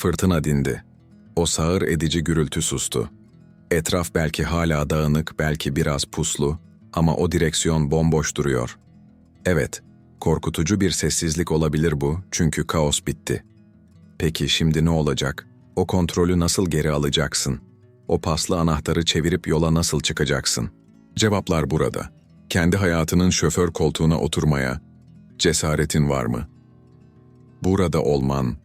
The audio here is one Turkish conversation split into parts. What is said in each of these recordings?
Fırtına dindi. O sağır edici gürültü sustu. Etraf belki hala dağınık, belki biraz puslu ama o direksiyon bomboş duruyor. Evet, korkutucu bir sessizlik olabilir bu çünkü kaos bitti. Peki şimdi ne olacak? O kontrolü nasıl geri alacaksın? O paslı anahtarı çevirip yola nasıl çıkacaksın? Cevaplar burada. Kendi hayatının şoför koltuğuna oturmaya cesaretin var mı? Burada olman,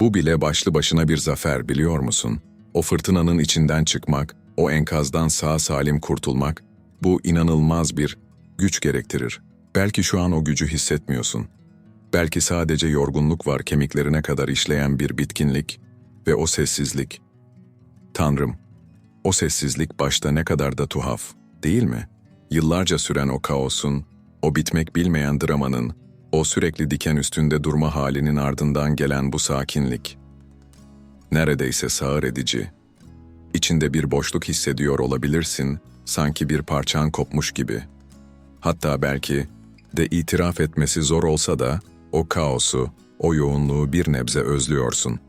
bu bile başlı başına bir zafer biliyor musun? O fırtınanın içinden çıkmak, o enkazdan sağ salim kurtulmak, bu inanılmaz bir güç gerektirir. Belki şu an o gücü hissetmiyorsun. Belki sadece yorgunluk var kemiklerine kadar işleyen bir bitkinlik ve o sessizlik. Tanrım, o sessizlik başta ne kadar da tuhaf, değil mi? Yıllarca süren o kaosun, o bitmek bilmeyen dramanın, o sürekli diken üstünde durma halinin ardından gelen bu sakinlik. Neredeyse sağır edici. İçinde bir boşluk hissediyor olabilirsin, sanki bir parçan kopmuş gibi. Hatta belki de itiraf etmesi zor olsa da o kaosu, o yoğunluğu bir nebze özlüyorsun.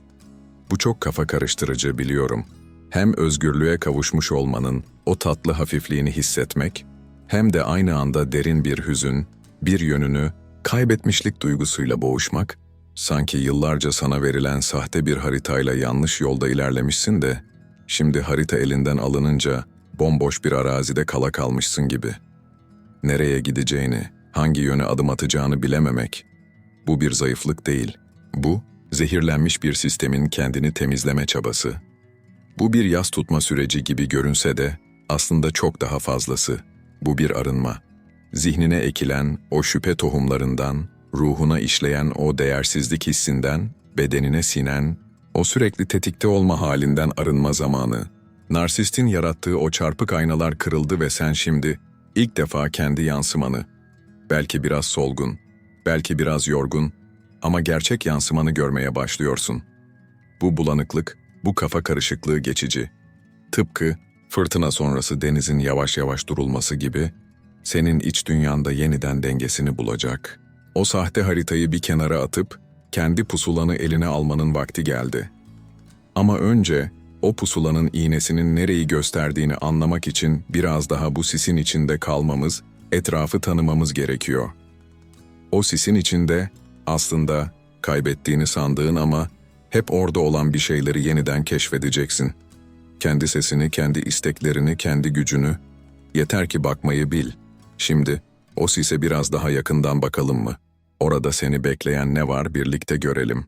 Bu çok kafa karıştırıcı biliyorum. Hem özgürlüğe kavuşmuş olmanın o tatlı hafifliğini hissetmek, hem de aynı anda derin bir hüzün, bir yönünü, kaybetmişlik duygusuyla boğuşmak, sanki yıllarca sana verilen sahte bir haritayla yanlış yolda ilerlemişsin de, şimdi harita elinden alınınca bomboş bir arazide kala kalmışsın gibi. Nereye gideceğini, hangi yöne adım atacağını bilememek, bu bir zayıflık değil. Bu, zehirlenmiş bir sistemin kendini temizleme çabası. Bu bir yas tutma süreci gibi görünse de aslında çok daha fazlası. Bu bir arınma. Zihnine ekilen o şüphe tohumlarından, ruhuna işleyen o değersizlik hissinden, bedenine sinen, o sürekli tetikte olma halinden arınma zamanı. Narsistin yarattığı o çarpık aynalar kırıldı ve sen şimdi ilk defa kendi yansımanı, belki biraz solgun, belki biraz yorgun ama gerçek yansımanı görmeye başlıyorsun. Bu bulanıklık, bu kafa karışıklığı geçici. Tıpkı fırtına sonrası denizin yavaş yavaş durulması gibi senin iç dünyanda yeniden dengesini bulacak. O sahte haritayı bir kenara atıp kendi pusulanı eline almanın vakti geldi. Ama önce o pusulanın iğnesinin nereyi gösterdiğini anlamak için biraz daha bu sisin içinde kalmamız, etrafı tanımamız gerekiyor. O sisin içinde aslında kaybettiğini sandığın ama hep orada olan bir şeyleri yeniden keşfedeceksin. Kendi sesini, kendi isteklerini, kendi gücünü. Yeter ki bakmayı bil. Şimdi o sise biraz daha yakından bakalım mı? Orada seni bekleyen ne var birlikte görelim.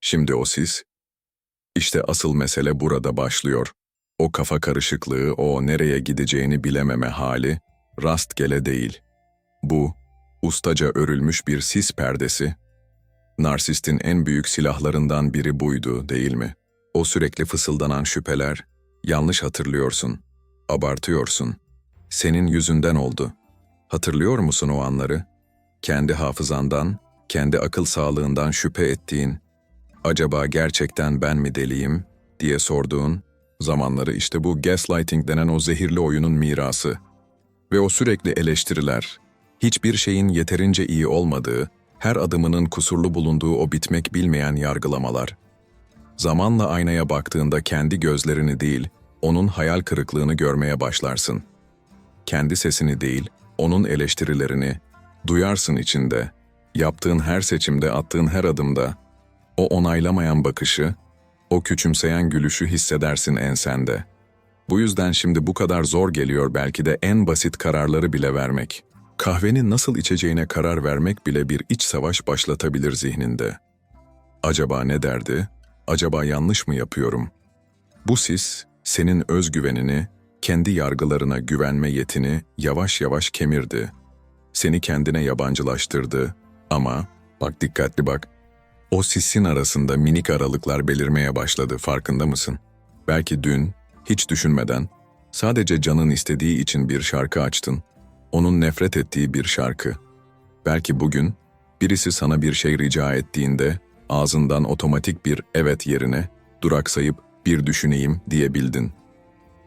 Şimdi o sis. İşte asıl mesele burada başlıyor. O kafa karışıklığı, o nereye gideceğini bilememe hali rastgele değil. Bu, ustaca örülmüş bir sis perdesi. Narsistin en büyük silahlarından biri buydu, değil mi? O sürekli fısıldanan şüpheler, yanlış hatırlıyorsun, abartıyorsun. Senin yüzünden oldu. Hatırlıyor musun o anları? Kendi hafızandan, kendi akıl sağlığından şüphe ettiğin, acaba gerçekten ben mi deliyim diye sorduğun zamanları işte bu gaslighting denen o zehirli oyunun mirası. Ve o sürekli eleştiriler, hiçbir şeyin yeterince iyi olmadığı, her adımının kusurlu bulunduğu o bitmek bilmeyen yargılamalar. Zamanla aynaya baktığında kendi gözlerini değil, onun hayal kırıklığını görmeye başlarsın. Kendi sesini değil, onun eleştirilerini duyarsın içinde. Yaptığın her seçimde, attığın her adımda o onaylamayan bakışı, o küçümseyen gülüşü hissedersin ensende. Bu yüzden şimdi bu kadar zor geliyor belki de en basit kararları bile vermek. Kahveni nasıl içeceğine karar vermek bile bir iç savaş başlatabilir zihninde. Acaba ne derdi? Acaba yanlış mı yapıyorum? Bu sis, senin özgüvenini, kendi yargılarına güvenme yetini yavaş yavaş kemirdi. Seni kendine yabancılaştırdı ama, bak dikkatli bak, o sisin arasında minik aralıklar belirmeye başladı farkında mısın? Belki dün, hiç düşünmeden, sadece canın istediği için bir şarkı açtın onun nefret ettiği bir şarkı. Belki bugün birisi sana bir şey rica ettiğinde ağzından otomatik bir evet yerine duraksayıp bir düşüneyim diyebildin.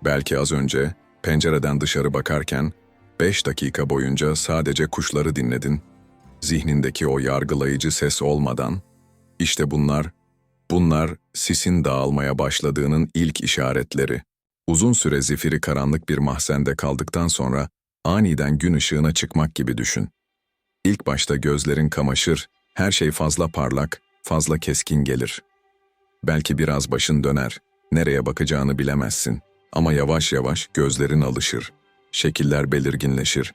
Belki az önce pencereden dışarı bakarken beş dakika boyunca sadece kuşları dinledin. Zihnindeki o yargılayıcı ses olmadan, işte bunlar Bunlar sisin dağılmaya başladığının ilk işaretleri. Uzun süre zifiri karanlık bir mahzende kaldıktan sonra aniden gün ışığına çıkmak gibi düşün. İlk başta gözlerin kamaşır, her şey fazla parlak, fazla keskin gelir. Belki biraz başın döner, nereye bakacağını bilemezsin. Ama yavaş yavaş gözlerin alışır. Şekiller belirginleşir.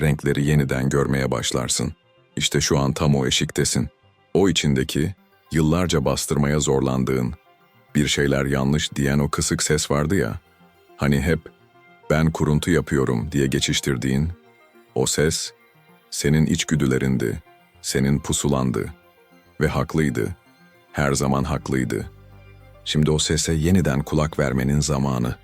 Renkleri yeniden görmeye başlarsın. İşte şu an tam o eşiktesin. O içindeki, yıllarca bastırmaya zorlandığın, bir şeyler yanlış diyen o kısık ses vardı ya. Hani hep ben kuruntu yapıyorum diye geçiştirdiğin o ses senin içgüdülerindi, senin pusulandı ve haklıydı. Her zaman haklıydı. Şimdi o sese yeniden kulak vermenin zamanı.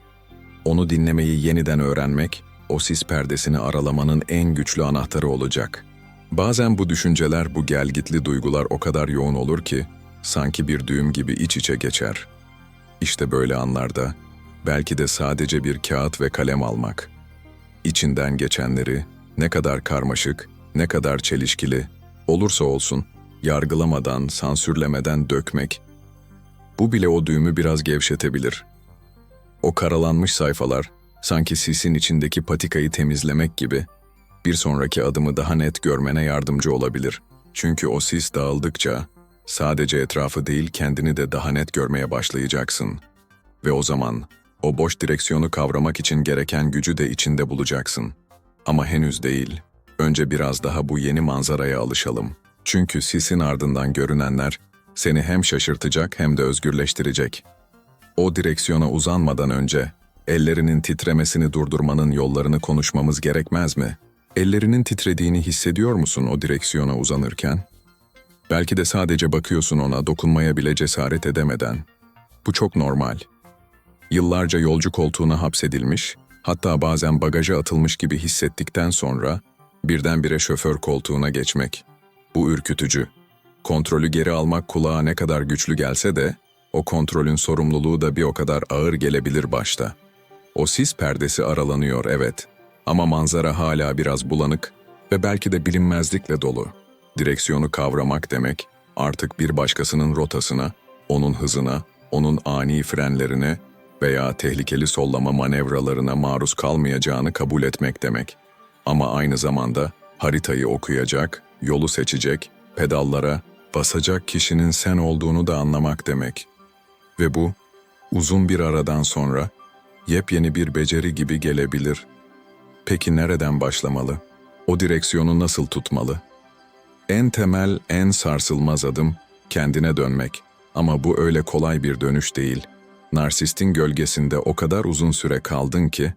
Onu dinlemeyi yeniden öğrenmek, o sis perdesini aralamanın en güçlü anahtarı olacak. Bazen bu düşünceler, bu gelgitli duygular o kadar yoğun olur ki, sanki bir düğüm gibi iç içe geçer. İşte böyle anlarda, belki de sadece bir kağıt ve kalem almak. İçinden geçenleri, ne kadar karmaşık, ne kadar çelişkili, olursa olsun, yargılamadan, sansürlemeden dökmek, bu bile o düğümü biraz gevşetebilir. O karalanmış sayfalar, sanki sisin içindeki patikayı temizlemek gibi, bir sonraki adımı daha net görmene yardımcı olabilir. Çünkü o sis dağıldıkça, sadece etrafı değil kendini de daha net görmeye başlayacaksın. Ve o zaman, o boş direksiyonu kavramak için gereken gücü de içinde bulacaksın. Ama henüz değil. Önce biraz daha bu yeni manzaraya alışalım. Çünkü sisin ardından görünenler seni hem şaşırtacak hem de özgürleştirecek. O direksiyona uzanmadan önce ellerinin titremesini durdurmanın yollarını konuşmamız gerekmez mi? Ellerinin titrediğini hissediyor musun o direksiyona uzanırken? Belki de sadece bakıyorsun ona dokunmaya bile cesaret edemeden. Bu çok normal. Yıllarca yolcu koltuğuna hapsedilmiş, hatta bazen bagaja atılmış gibi hissettikten sonra birdenbire şoför koltuğuna geçmek. Bu ürkütücü. Kontrolü geri almak kulağa ne kadar güçlü gelse de, o kontrolün sorumluluğu da bir o kadar ağır gelebilir başta. O sis perdesi aralanıyor evet ama manzara hala biraz bulanık ve belki de bilinmezlikle dolu. Direksiyonu kavramak demek, artık bir başkasının rotasına, onun hızına, onun ani frenlerine veya tehlikeli sollama manevralarına maruz kalmayacağını kabul etmek demek. Ama aynı zamanda haritayı okuyacak, yolu seçecek, pedallara basacak kişinin sen olduğunu da anlamak demek. Ve bu, uzun bir aradan sonra, yepyeni bir beceri gibi gelebilir. Peki nereden başlamalı? O direksiyonu nasıl tutmalı? En temel, en sarsılmaz adım kendine dönmek. Ama bu öyle kolay bir dönüş değil. Narsistin gölgesinde o kadar uzun süre kaldın ki,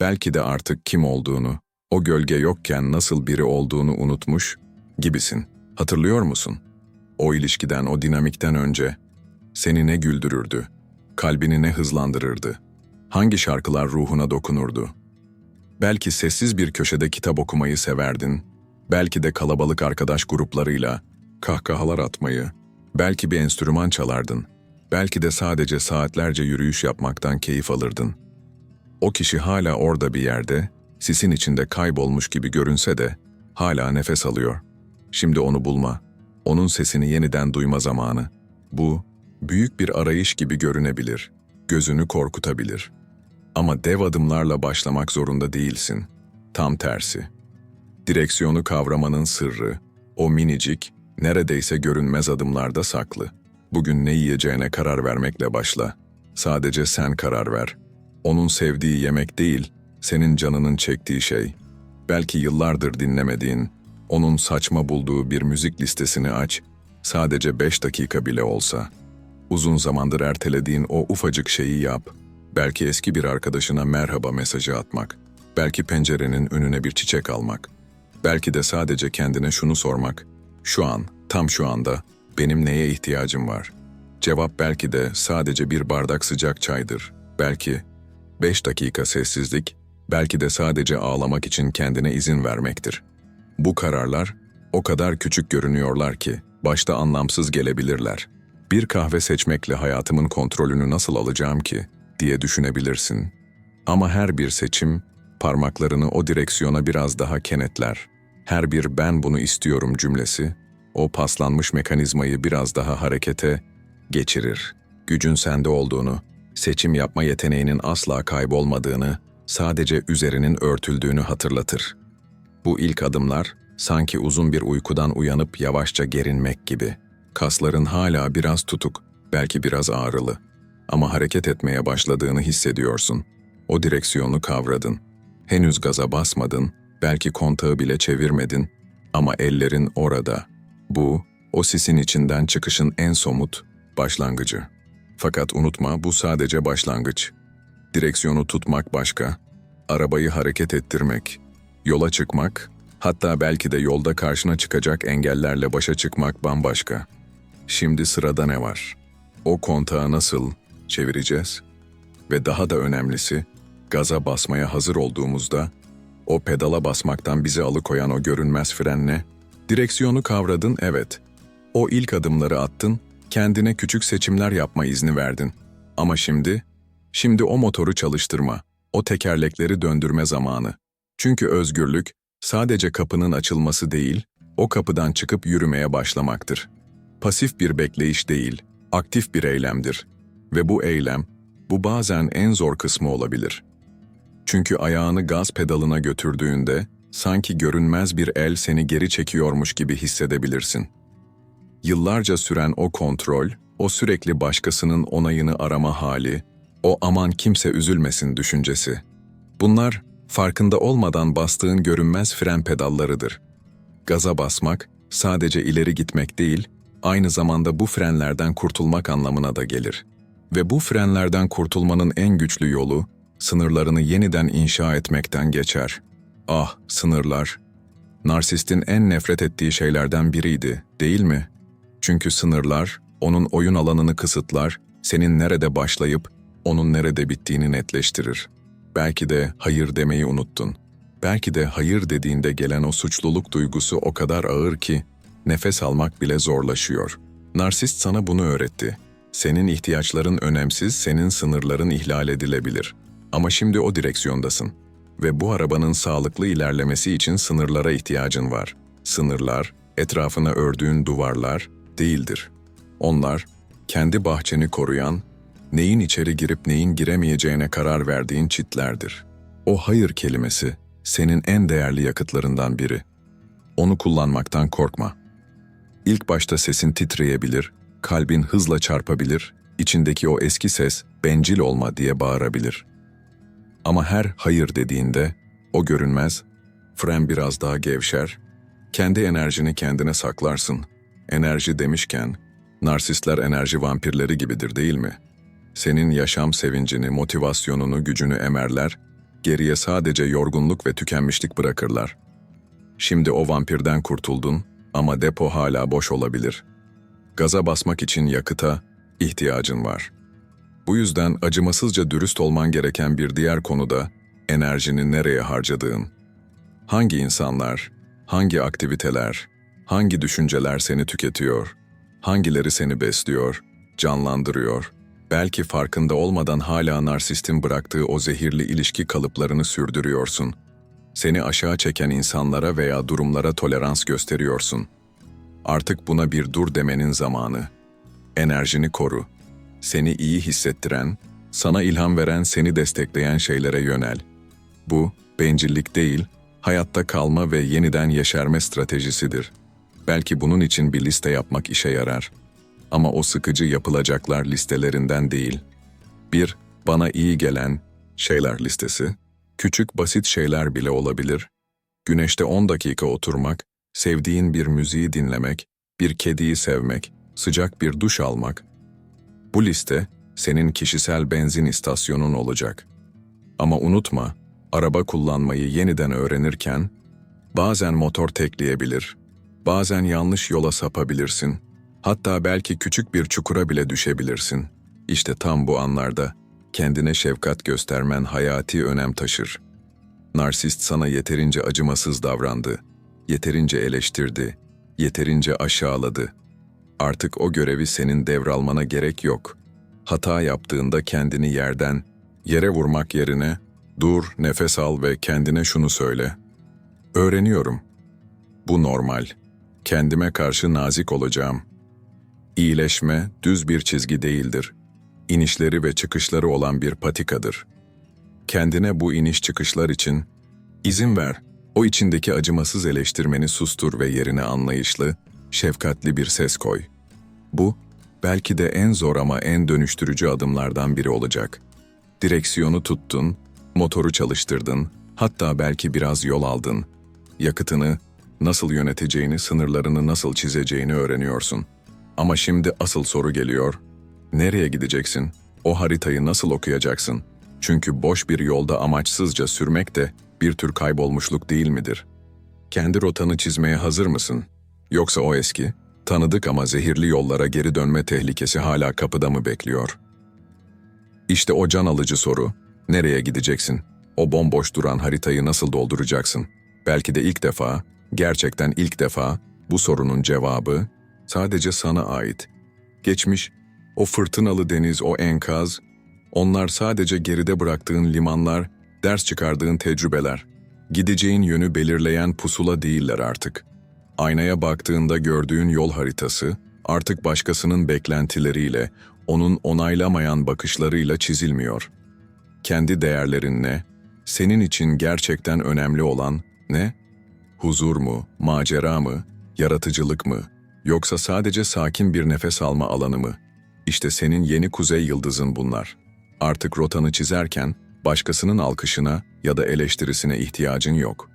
belki de artık kim olduğunu, o gölge yokken nasıl biri olduğunu unutmuş gibisin. Hatırlıyor musun? O ilişkiden, o dinamikten önce seni ne güldürürdü, kalbini ne hızlandırırdı, hangi şarkılar ruhuna dokunurdu? Belki sessiz bir köşede kitap okumayı severdin, belki de kalabalık arkadaş gruplarıyla kahkahalar atmayı, belki bir enstrüman çalardın, belki de sadece saatlerce yürüyüş yapmaktan keyif alırdın. O kişi hala orada bir yerde, sisin içinde kaybolmuş gibi görünse de hala nefes alıyor. Şimdi onu bulma, onun sesini yeniden duyma zamanı. Bu, büyük bir arayış gibi görünebilir, gözünü korkutabilir. Ama dev adımlarla başlamak zorunda değilsin. Tam tersi. Direksiyonu kavramanın sırrı, o minicik, neredeyse görünmez adımlarda saklı. Bugün ne yiyeceğine karar vermekle başla. Sadece sen karar ver. Onun sevdiği yemek değil, senin canının çektiği şey. Belki yıllardır dinlemediğin, onun saçma bulduğu bir müzik listesini aç, sadece beş dakika bile olsa. Uzun zamandır ertelediğin o ufacık şeyi yap. Belki eski bir arkadaşına merhaba mesajı atmak. Belki pencerenin önüne bir çiçek almak. Belki de sadece kendine şunu sormak. Şu an, tam şu anda benim neye ihtiyacım var? Cevap belki de sadece bir bardak sıcak çaydır. Belki beş dakika sessizlik, belki de sadece ağlamak için kendine izin vermektir. Bu kararlar o kadar küçük görünüyorlar ki başta anlamsız gelebilirler. Bir kahve seçmekle hayatımın kontrolünü nasıl alacağım ki diye düşünebilirsin. Ama her bir seçim parmaklarını o direksiyona biraz daha kenetler. Her bir ben bunu istiyorum cümlesi o paslanmış mekanizmayı biraz daha harekete, geçirir. Gücün sende olduğunu, seçim yapma yeteneğinin asla kaybolmadığını, sadece üzerinin örtüldüğünü hatırlatır. Bu ilk adımlar sanki uzun bir uykudan uyanıp yavaşça gerinmek gibi. Kasların hala biraz tutuk, belki biraz ağrılı. Ama hareket etmeye başladığını hissediyorsun. O direksiyonu kavradın. Henüz gaza basmadın, belki kontağı bile çevirmedin ama ellerin orada. Bu, o sisin içinden çıkışın en somut başlangıcı. Fakat unutma bu sadece başlangıç. Direksiyonu tutmak başka, arabayı hareket ettirmek, yola çıkmak, hatta belki de yolda karşına çıkacak engellerle başa çıkmak bambaşka. Şimdi sırada ne var? O kontağı nasıl çevireceğiz? Ve daha da önemlisi, gaza basmaya hazır olduğumuzda, o pedala basmaktan bizi alıkoyan o görünmez fren ne? Direksiyonu kavradın, evet. O ilk adımları attın, kendine küçük seçimler yapma izni verdin. Ama şimdi, şimdi o motoru çalıştırma, o tekerlekleri döndürme zamanı. Çünkü özgürlük, sadece kapının açılması değil, o kapıdan çıkıp yürümeye başlamaktır. Pasif bir bekleyiş değil, aktif bir eylemdir. Ve bu eylem, bu bazen en zor kısmı olabilir. Çünkü ayağını gaz pedalına götürdüğünde, sanki görünmez bir el seni geri çekiyormuş gibi hissedebilirsin. Yıllarca süren o kontrol, o sürekli başkasının onayını arama hali, o aman kimse üzülmesin düşüncesi. Bunlar, farkında olmadan bastığın görünmez fren pedallarıdır. Gaza basmak, sadece ileri gitmek değil, aynı zamanda bu frenlerden kurtulmak anlamına da gelir. Ve bu frenlerden kurtulmanın en güçlü yolu, sınırlarını yeniden inşa etmekten geçer. Ah, sınırlar. Narsistin en nefret ettiği şeylerden biriydi, değil mi? Çünkü sınırlar, onun oyun alanını kısıtlar, senin nerede başlayıp, onun nerede bittiğini netleştirir. Belki de hayır demeyi unuttun. Belki de hayır dediğinde gelen o suçluluk duygusu o kadar ağır ki, nefes almak bile zorlaşıyor. Narsist sana bunu öğretti. Senin ihtiyaçların önemsiz, senin sınırların ihlal edilebilir. Ama şimdi o direksiyondasın. Ve bu arabanın sağlıklı ilerlemesi için sınırlara ihtiyacın var. Sınırlar, etrafına ördüğün duvarlar değildir. Onlar, kendi bahçeni koruyan, neyin içeri girip neyin giremeyeceğine karar verdiğin çitlerdir. O hayır kelimesi, senin en değerli yakıtlarından biri. Onu kullanmaktan korkma. İlk başta sesin titreyebilir, kalbin hızla çarpabilir, içindeki o eski ses bencil olma diye bağırabilir. Ama her hayır dediğinde o görünmez, fren biraz daha gevşer, kendi enerjini kendine saklarsın. Enerji demişken, narsistler enerji vampirleri gibidir değil mi? Senin yaşam sevincini, motivasyonunu, gücünü emerler, geriye sadece yorgunluk ve tükenmişlik bırakırlar. Şimdi o vampirden kurtuldun ama depo hala boş olabilir. Gaza basmak için yakıta ihtiyacın var.'' Bu yüzden acımasızca dürüst olman gereken bir diğer konu da enerjini nereye harcadığın. Hangi insanlar, hangi aktiviteler, hangi düşünceler seni tüketiyor, hangileri seni besliyor, canlandırıyor, belki farkında olmadan hala narsistin bıraktığı o zehirli ilişki kalıplarını sürdürüyorsun. Seni aşağı çeken insanlara veya durumlara tolerans gösteriyorsun. Artık buna bir dur demenin zamanı. Enerjini koru seni iyi hissettiren, sana ilham veren, seni destekleyen şeylere yönel. Bu, bencillik değil, hayatta kalma ve yeniden yeşerme stratejisidir. Belki bunun için bir liste yapmak işe yarar. Ama o sıkıcı yapılacaklar listelerinden değil. Bir, bana iyi gelen şeyler listesi, küçük basit şeyler bile olabilir. Güneşte 10 dakika oturmak, sevdiğin bir müziği dinlemek, bir kediyi sevmek, sıcak bir duş almak, bu liste senin kişisel benzin istasyonun olacak. Ama unutma, araba kullanmayı yeniden öğrenirken bazen motor tekleyebilir, bazen yanlış yola sapabilirsin, hatta belki küçük bir çukura bile düşebilirsin. İşte tam bu anlarda kendine şefkat göstermen hayati önem taşır. Narsist sana yeterince acımasız davrandı, yeterince eleştirdi, yeterince aşağıladı. Artık o görevi senin devralmana gerek yok. Hata yaptığında kendini yerden, yere vurmak yerine dur, nefes al ve kendine şunu söyle. Öğreniyorum. Bu normal. Kendime karşı nazik olacağım. İyileşme düz bir çizgi değildir. İnişleri ve çıkışları olan bir patikadır. Kendine bu iniş çıkışlar için izin ver. O içindeki acımasız eleştirmeni sustur ve yerine anlayışlı, şefkatli bir ses koy. Bu, belki de en zor ama en dönüştürücü adımlardan biri olacak. Direksiyonu tuttun, motoru çalıştırdın, hatta belki biraz yol aldın. Yakıtını, nasıl yöneteceğini, sınırlarını nasıl çizeceğini öğreniyorsun. Ama şimdi asıl soru geliyor. Nereye gideceksin? O haritayı nasıl okuyacaksın? Çünkü boş bir yolda amaçsızca sürmek de bir tür kaybolmuşluk değil midir? Kendi rotanı çizmeye hazır mısın? Yoksa o eski, tanıdık ama zehirli yollara geri dönme tehlikesi hala kapıda mı bekliyor? İşte o can alıcı soru. Nereye gideceksin? O bomboş duran haritayı nasıl dolduracaksın? Belki de ilk defa, gerçekten ilk defa bu sorunun cevabı sadece sana ait. Geçmiş, o fırtınalı deniz, o enkaz, onlar sadece geride bıraktığın limanlar, ders çıkardığın tecrübeler. Gideceğin yönü belirleyen pusula değiller artık. Aynaya baktığında gördüğün yol haritası, artık başkasının beklentileriyle, onun onaylamayan bakışlarıyla çizilmiyor. Kendi değerlerin ne? Senin için gerçekten önemli olan ne? Huzur mu, macera mı, yaratıcılık mı, yoksa sadece sakin bir nefes alma alanı mı? İşte senin yeni kuzey yıldızın bunlar. Artık rotanı çizerken başkasının alkışına ya da eleştirisine ihtiyacın yok.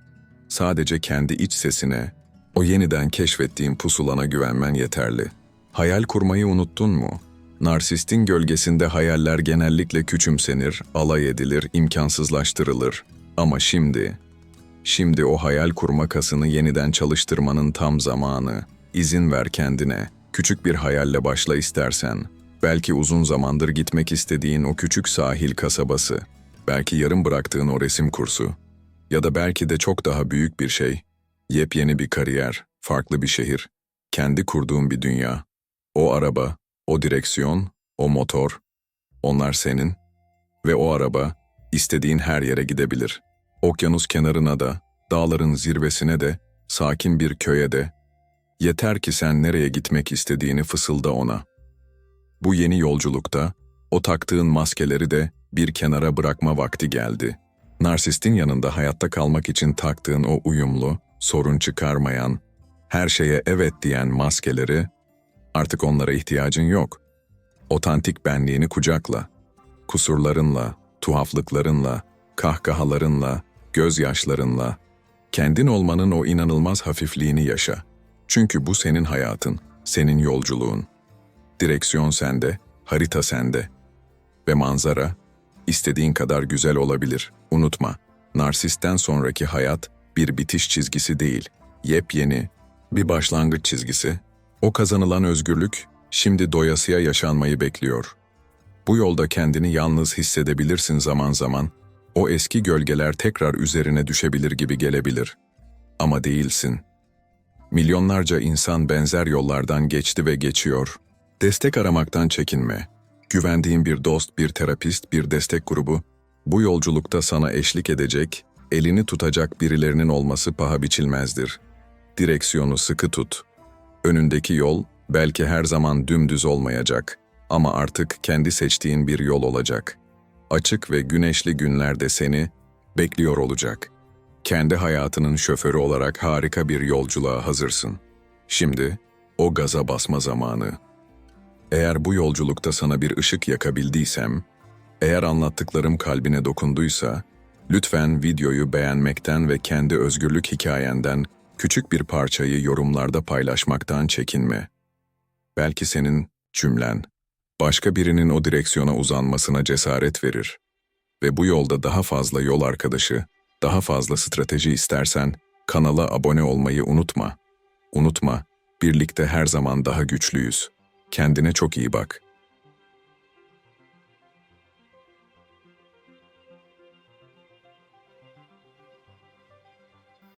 Sadece kendi iç sesine, o yeniden keşfettiğin pusulana güvenmen yeterli. Hayal kurmayı unuttun mu? Narsistin gölgesinde hayaller genellikle küçümsenir, alay edilir, imkansızlaştırılır. Ama şimdi, şimdi o hayal kurma kasını yeniden çalıştırmanın tam zamanı. İzin ver kendine. Küçük bir hayalle başla istersen. Belki uzun zamandır gitmek istediğin o küçük sahil kasabası. Belki yarım bıraktığın o resim kursu. Ya da belki de çok daha büyük bir şey. Yepyeni bir kariyer, farklı bir şehir, kendi kurduğun bir dünya. O araba, o direksiyon, o motor, onlar senin. Ve o araba, istediğin her yere gidebilir. Okyanus kenarına da, dağların zirvesine de, sakin bir köye de. Yeter ki sen nereye gitmek istediğini fısılda ona. Bu yeni yolculukta, o taktığın maskeleri de bir kenara bırakma vakti geldi. Narsistin yanında hayatta kalmak için taktığın o uyumlu, sorun çıkarmayan, her şeye evet diyen maskeleri, artık onlara ihtiyacın yok. Otantik benliğini kucakla, kusurlarınla, tuhaflıklarınla, kahkahalarınla, gözyaşlarınla, kendin olmanın o inanılmaz hafifliğini yaşa. Çünkü bu senin hayatın, senin yolculuğun. Direksiyon sende, harita sende. Ve manzara, istediğin kadar güzel olabilir. Unutma, narsisten sonraki hayat bir bitiş çizgisi değil, yepyeni, bir başlangıç çizgisi. O kazanılan özgürlük, şimdi doyasıya yaşanmayı bekliyor. Bu yolda kendini yalnız hissedebilirsin zaman zaman, o eski gölgeler tekrar üzerine düşebilir gibi gelebilir. Ama değilsin. Milyonlarca insan benzer yollardan geçti ve geçiyor. Destek aramaktan çekinme. Güvendiğin bir dost, bir terapist, bir destek grubu, bu yolculukta sana eşlik edecek, elini tutacak birilerinin olması paha biçilmezdir. Direksiyonu sıkı tut. Önündeki yol belki her zaman dümdüz olmayacak ama artık kendi seçtiğin bir yol olacak. Açık ve güneşli günlerde seni bekliyor olacak. Kendi hayatının şoförü olarak harika bir yolculuğa hazırsın. Şimdi o gaza basma zamanı. Eğer bu yolculukta sana bir ışık yakabildiysem, eğer anlattıklarım kalbine dokunduysa, lütfen videoyu beğenmekten ve kendi özgürlük hikayenden küçük bir parçayı yorumlarda paylaşmaktan çekinme. Belki senin cümlen, başka birinin o direksiyona uzanmasına cesaret verir. Ve bu yolda daha fazla yol arkadaşı, daha fazla strateji istersen kanala abone olmayı unutma. Unutma, birlikte her zaman daha güçlüyüz. Kendine çok iyi bak.